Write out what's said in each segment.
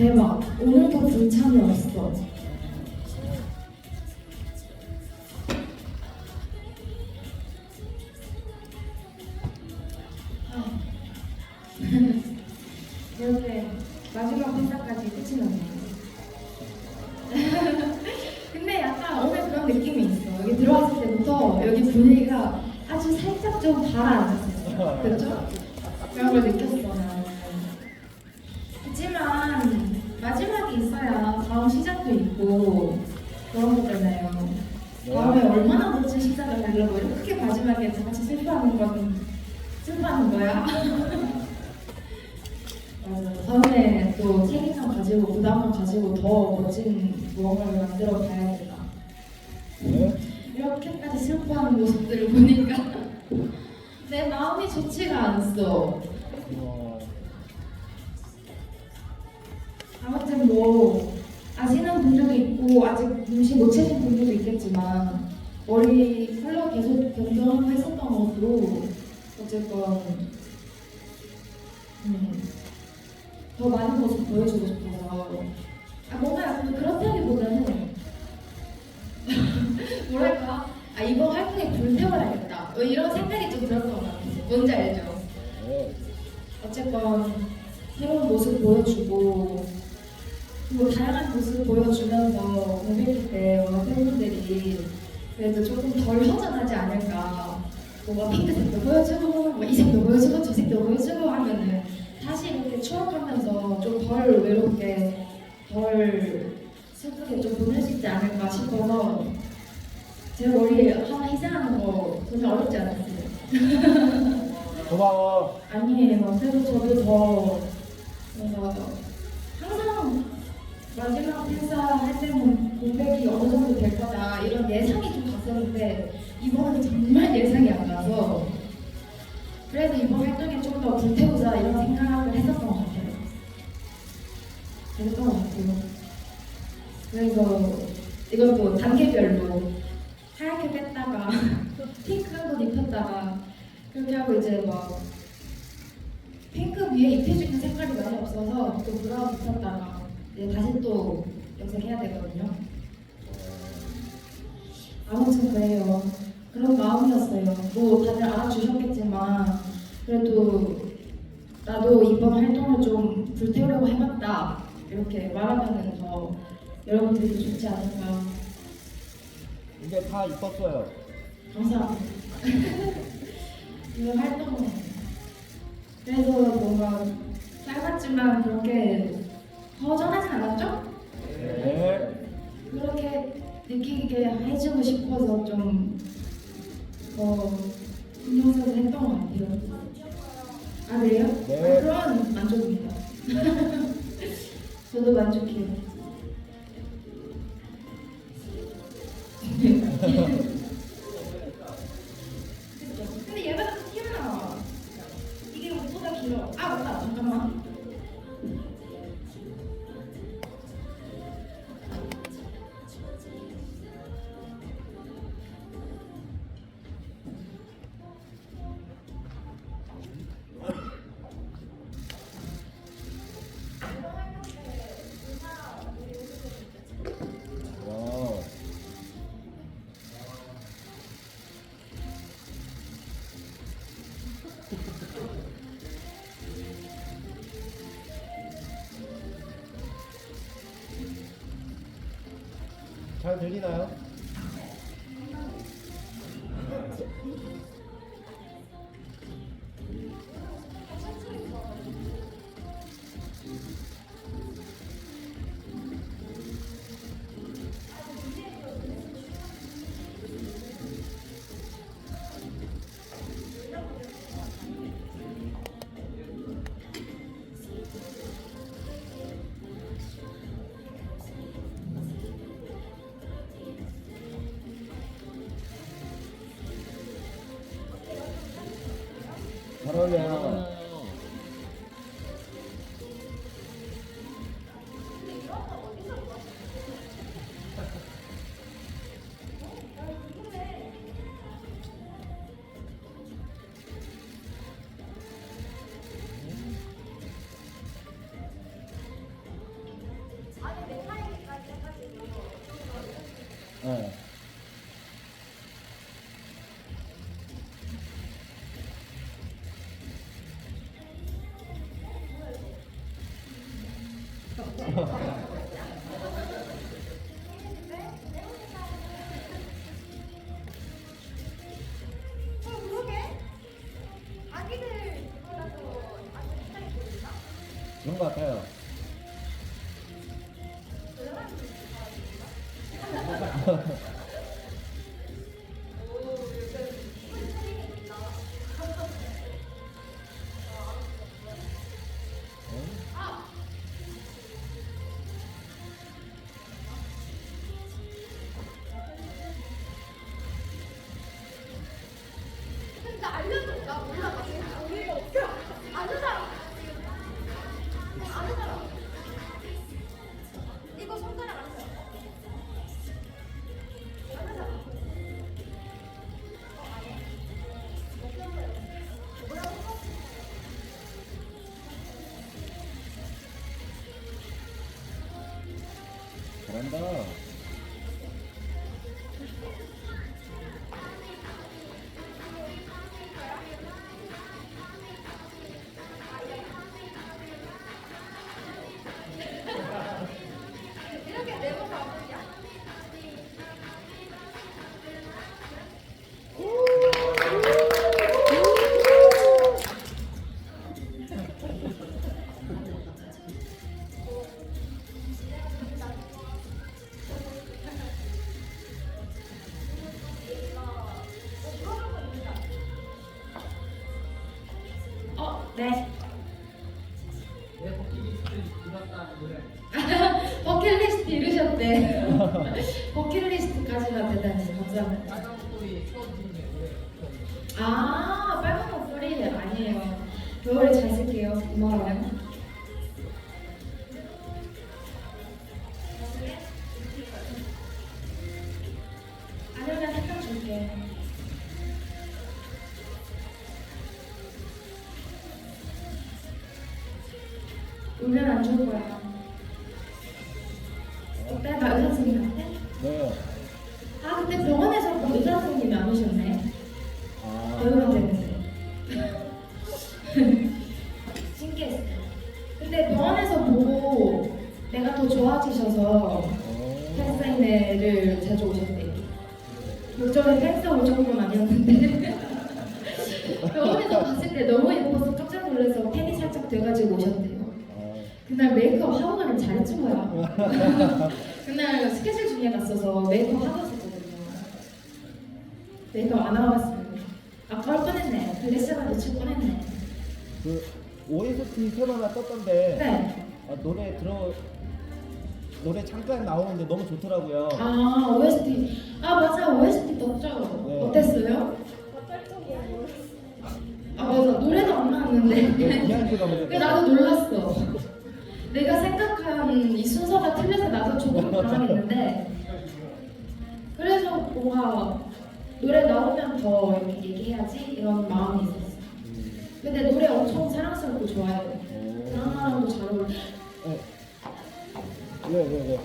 대박. 오늘도 불참이 없어. 하는 거야. 다음에 또 책임감 가지고 부담감 가지고 더 멋진 무언가를 만들어 가야겠다. 네. 이렇게까지 슬퍼하는 모습들을 보니까 내 마음이 좋지가 않았어. 어, 아무튼 뭐 아시는 분들도 있고 아직 눈치 못 채신 분들도 있겠지만 머리 컬러 계속 변경하고 했었던 것도 어쨌건 음, 더 많은 모습 보여주고 싶어서 아 뭔가 약간 그렇다기보다는 뭐랄까 아 이번 활동에 불태워야겠다 뭐 이런 생각이 좀 들었던 것 같아요 뭔지 알죠? 네. 어쨌건 새로운 모습 보여주고 그리고 다양한 모습 보여주면서 공백기 때 팬분들이 그래도 조금 덜 허전하지 않을까 뭔가 핑크색도 보여주고 뭐 이 색도 보여주고 저 색도 보여주고 하면은 다시 이렇게 추억하면서 좀 덜 외롭게 덜 슬프게 좀 보낼 수 있지 않을까 싶어서 제 머리 하나 희생하는 거 전혀 어렵지 않았어요. 고마워. 아니에요. 그래서 저도 더 뭔가 항상 마지막 행사 할 때는 공백이 어느 정도 될 거다 이런 예상이 좀 갔었는데 이번은 정말 그래서 이번 활동에 좀더 불태우자 이런 생각을 했었던 것 같아요. 그랬던 것 같아요. 그래서 이것도 단계별로 하얗게 뺐다가 핑크한 옷 입혔다가 그렇게 하고 이제 막 핑크 위에 있는 색깔이 많이 없어서 또 브라운 입혔다가 이제 다시 또 염색해야 되거든요. 아무튼 그래요. 그런 마음이었어요. 뭐 다들 그래도 나도 이번 활동을 좀 불태우려고 해봤다 이렇게 말하면은 더 여러분들이 좋지 않을까. 이제 다 입었어요. 감사합니다. 이번 활동 그래서 뭔가 짧았지만 그렇게 허전하진 않았죠? 네. 그렇게 느끼게 해주고 싶어서 좀 어, 신경 써서 했던 것 같아요. 아 그래요? 네. 아, 그럼 만족입니다. 저도 만족해요. 잘 들리나요? 잘 어울려 그 울면 안 좋을 거야. 어때? 나 의사 선생님 같아? 네. 아, 그때 병원에서 그 의사 선생님이 안 오셨네. 아. 배우면 되는데. 신기했어. 근데 병원에서 보고 내가 더 좋아지셔서 어. 팬사인회를 자주 오셨대. 요즘에 팬사 올 정도는 아니었는데. 병원에서 봤을 때 너무 예뻐서 깜짝 놀라서 팬이 살짝 돼가지고 오셨대요. 아. 그날 메이크업 하고 가면 잘했던 거야. 그날 스케줄 중에 갔어서 메이크업 하고 있었거든요. 메이크업 안 하고 갔으면 아까울 뻔했네. 드레스가 놓칠 뻔했네. 그 OST 테마가 떴던데 네. 아, 노래 들어 노래 잠깐 나오는데 너무 좋더라고요. 아 OST. 아 맞아 OST 떴죠. 네. 어땠어요? 아 맞아 노래도 안 네, 나왔는데. 비하인드가 근데 뭐였어요? 나도 놀랐어. 내가 생각한 이 순서가 틀려서 나도 조금 당황했는데 그래서 뭔가 노래 나오면 더 이렇게 얘기해야지 이런 마음이 있었어. 음. 근데 노래 엄청 사랑스럽고 좋아요. 오. 드라마랑도 잘 어울려. 네. 왜, 왜, 왜?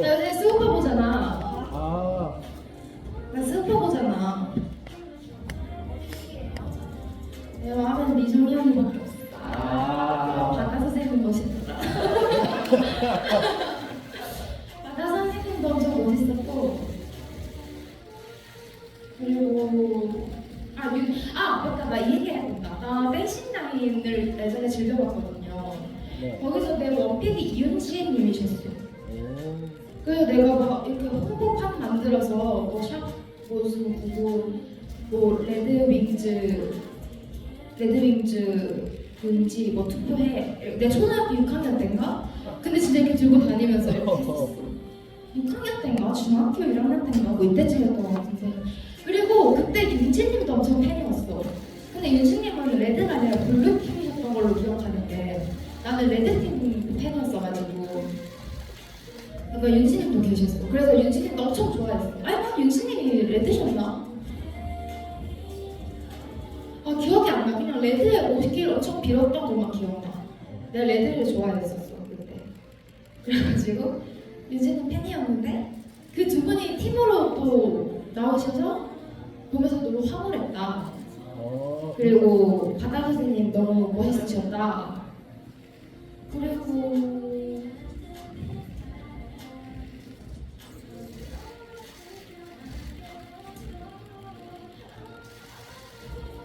나 왜? 요새 스우파 보잖아. 아, 네. 거기서 내 원픽이 이윤지님이셨어. 오. 그래서 내가 막 이렇게 홍보판 만들어서 뭐샵 무슨 구구 뭐 레드윙즈 레드윙즈 뭔지 뭐 투표해 내 초등학교 6학년 때인가? 근데 진짜 이렇게 들고 다니면서 이렇게 했었어 6학년 때인가? 중학교 1학년 때인가? 뭐 이때쯤이었던 것 같은데 그리고 그때 윤지님도 엄청 팬이었어 근데 윤지님은 레드가 아니라 걸로 나는 레드팀 팬이었어가지고 그러니까 윤지님도 계셨어. 그래서 윤지님도 엄청 좋아했어. 아니, 난 윤지님이 레드셨나? 아, 기억이 안 나. 그냥 레드에 오기를 엄청 빌었던 것만 기억나. 내가 레드를 좋아했었어, 그때. 그래가지고, 윤지님 팬이었는데, 그 두 분이 팀으로 또 나오셔서 보면서 너무 황홀했다. 어. 그리고 바다 선생님 너무 멋있으셨다. 그리고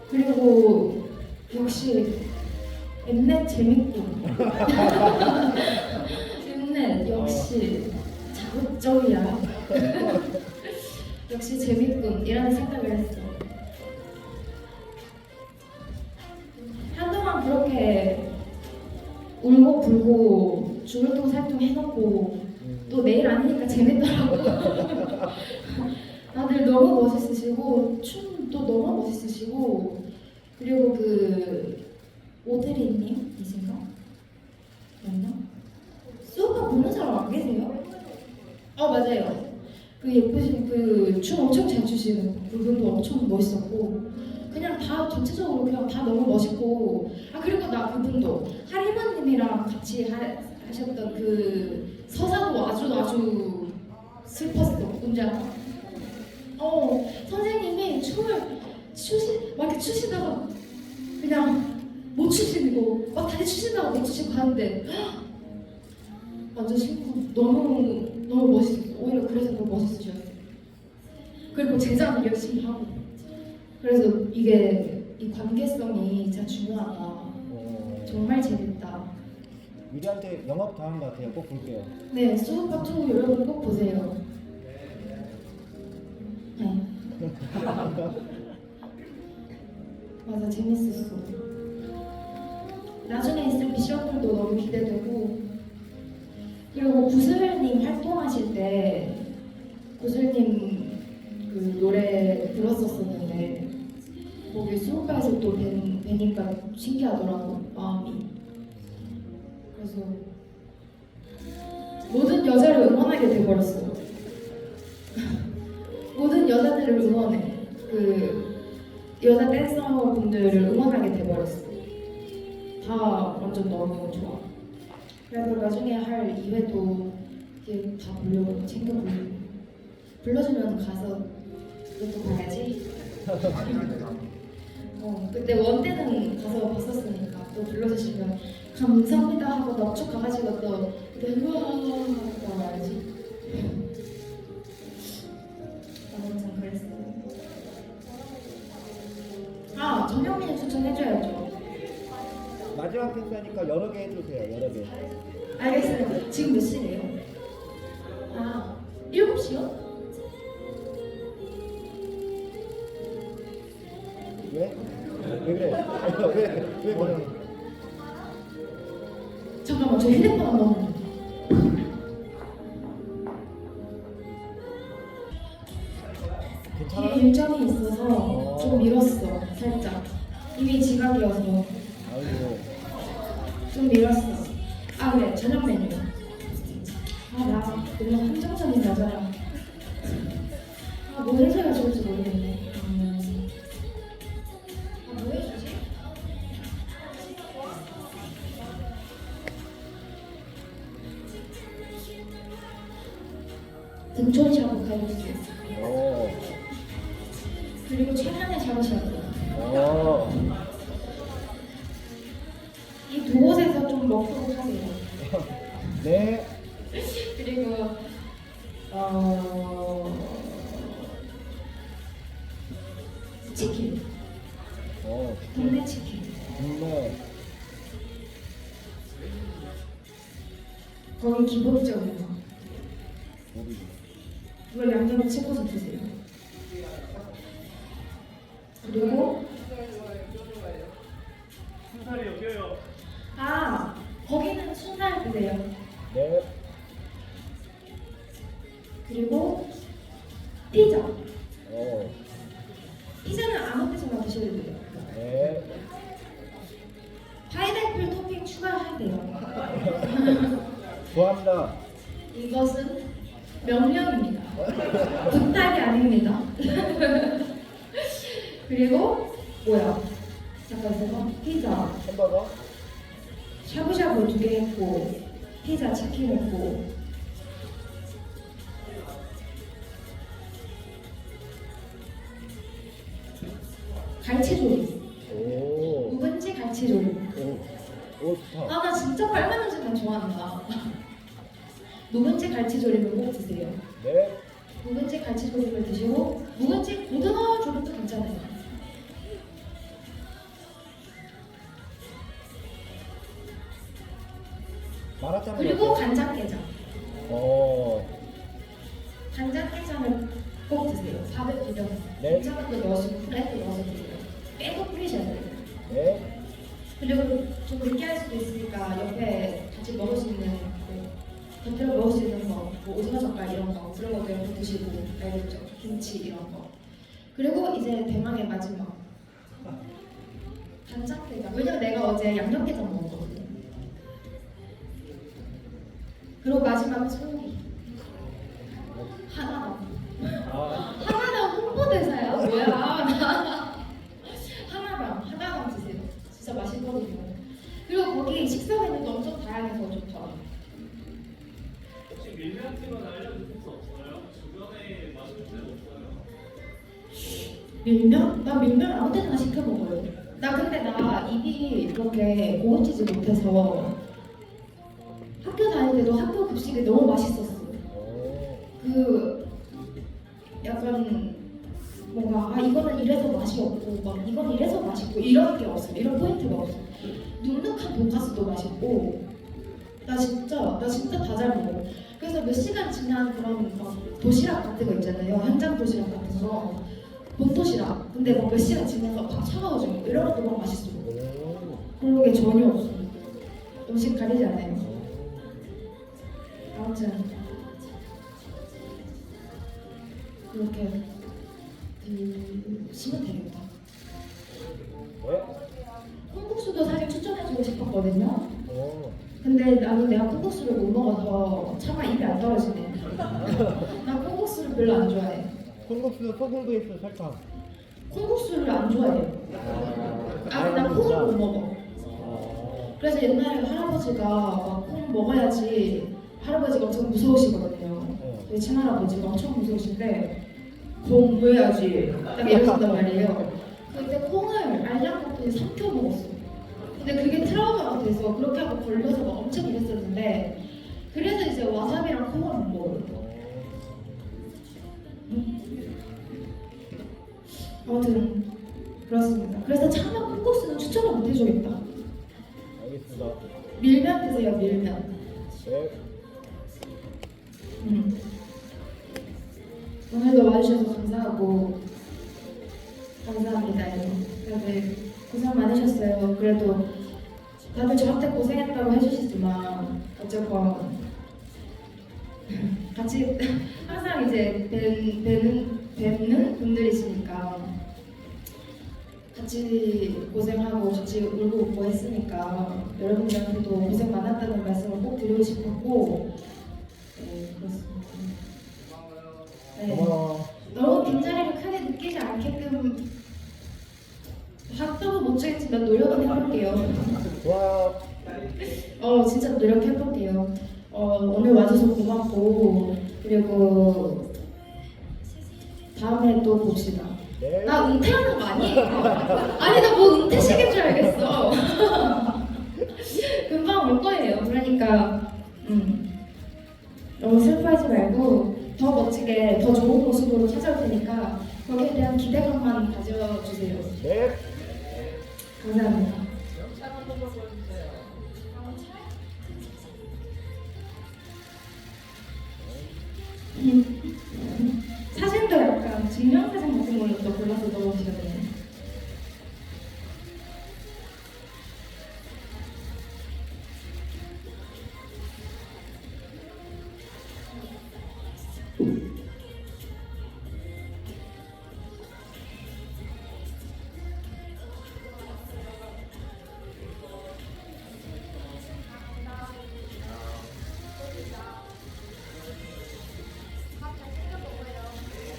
그리고 역시 엠넷 재밌고. 엠넷 역시 자극적이야. 역시 재밌군 이라는 생각을 했어 죽을 똥 살똥 해놓고 또 내일 아니니까 재밌더라고 다들 너무 멋있으시고 춤도 너무 멋있으시고 그리고 그 오드리님 이신가? 맞나? 수업가 보는 사람 안 계세요? 어 맞아요 그 예쁘신 그 춤 엄청 잘 추시는 그분도 엄청 멋있었고 그냥 다 전체적으로 그냥 다 너무 멋있고 아 그리고 나 그분도 하리마님이랑 같이 하, 하셨던 그 서사도 아주 아주 슬펐어 알아? 어 선생님이 춤을 추시 막 이렇게 추시다가 그냥 못 추시고 막 다시 추시다가 못 추시고 가는데 헉! 완전 신고 너무 너무 멋있었어 오히려 그래서 더 멋있으셨어 그리고 제자는 열심히 하고 그래서 이게 이 관계성이 진짜 중요하다 어. 정말 재밌 다 유리한테 영업 당한 것 같아요. 꼭 볼게요. 네 수업과 투 여러분 꼭 보세요. 네. 맞아 재밌었어. 나중에 있을 미션들도 너무 기대되고. 그리고 구슬님 활동하실 때 구슬님 그 노래 불렀었었는데 거기 수업가에서 또 뵌, 뵈니까 신기하더라고 완전 너무 좋아 그래서 나중에 할 2회도 이렇게 다 불러 챙겨 부르고. 불러주면 가서 그것도 봐야지. 어, 그때 원 때는 가서 봤었으니까 또 불러주시면 감사합니다 하고 넙죽 가가지고 또 그때 우와 하고 와야지. 나는 참 그랬어. 아 정영민이 추천해줘야죠 마지막 팬사니까 여러 개 해주세요. 여러 개. 알겠어요 지금 몇 시래요? 아 7시요? 왜? 왜 그래? 왜? 왜 그래? 잠깐만 저 휴대폰 한 번. 오. 그리고 최근에 샤브샤브 오. 이두 곳에서 좀 먹도록 하세요 네. 그리고 양념에 찍어서 드세요 그리고 순살이 여겨요. 아 거기는 순살 드세요 네. 그리고 피자 가치로 오. 묵은지 갈치로 오. 오아나 진짜 빨간 음식 다 좋아한다 묵은지 갈치조림을 꼭 드세요 네. 묵은지 갈치조림을 드시고 묵은지 고등어 조림도 괜찮아요 마라탕. 그리고 간장게. 드시고 알겠죠? 김치 이런 거. 그리고 이제 대망의 마지막 간장게장. 왜냐면 내가 어제 양념게장 먹었거든. 그리고 마지막은 소고기. 하나만. 아. 하나당 홍보대사야? 뭐야? 식사 메뉴도 엄청 다양해서 좋다. 혹시 밀면 팀은 알려주실 수 없어요? 밀면? 나 밀면 아무 데나 시켜 먹어요. 나 근데 나 입이 그렇게 고급지지 못해서 학교 다닐 때도 학교 급식이 너무 맛있었어. 어. 그 약간 뭔가 아 이거는 이래서 맛이 없고 막 이건 이래서 맛있고 이런 게 없어 이런 포인트가 없어 눅눅한 돈가스도 맛있고 나 진짜 나 진짜 다 잘 먹어 그래서 몇 시간 지난 그런 막 도시락 같은 거 있잖아요 현장 도시락 같은 거 본도시락 근데 막 몇 시간 지나서 밥 차가워지고 이런 것도 막 맛있어 오. 그런 게 전혀 없어 음식 가리지 않아요 아무튼 그렇게 드시면 되겠다. 네. 콩국수도 사실 추천해주고 싶었거든요. 어. 근데 나는 내가 콩국수를 못 먹어서 차마 입에 안 떨어지네. 나 콩국수를 별로 안 좋아해. 콩국수 소금 베이스 설탕. 콩국수를 안 좋아해. 아, 나 콩을 못 먹어. 어. 그래서 옛날에 할아버지가 막콩 먹어야지 할아버지가 엄청 무서우시거든요. 네. 저희 친할아버지가 엄청 무서우신데 공부해야지 딱 이러신단 말이에요. 그때 콩을 알약 먹더니 삼켜 먹었어. 근데 그게 트라우마가 돼서 그렇게 하고 걸려서 막 엄청 이랬었는데 그래서 이제 와사비랑 콩을 못 먹어요. 아무튼 그렇습니다. 그래서 차마 콩국수는 추천을 못 해주겠다. 알겠습니다. 밀면 드세요 밀면. 네. 음. 오늘도 와주셔서 감사하고 감사합니다. 다들 고생 많으셨어요. 그래도 다들 저한테 고생했다고 해주시지만 어쨌건 같이 항상 이제 뵌, 뵈는, 뵙는 분들이시니까 같이 고생하고 같이 울고 웃고 했으니까 여러분들한테도 고생 많았다는 말씀을 꼭 드리고 싶었고 네 그렇습니다. 네. 고마워. 너무 빈자리를 크게 느끼지 않게끔 학점은 못 주겠지만 노력은 해볼게요. 좋아요. 어 진짜 노력해볼게요. 어 오늘 와줘서 고맙고 그리고 다음에 또 봅시다. 네. 나 은퇴하는 거 아니에요? 아니 나 뭐 은퇴식인 줄 알겠어. 금방 올 거예요. 그러니까 음 너무 슬퍼하지 말고 더 멋지게 더 좋은 모습으로 찾아올 테니까 거기에 대한 기대감만 가져주세요. 네. 감사합니다. 영상 한 번만 보여주세요.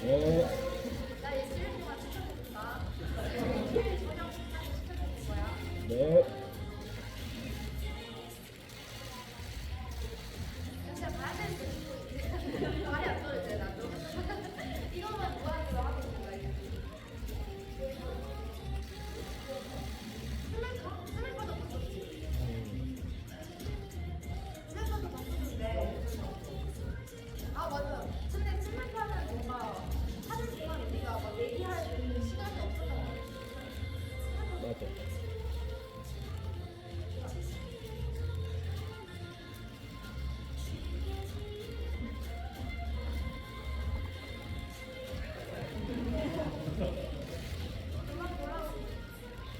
네.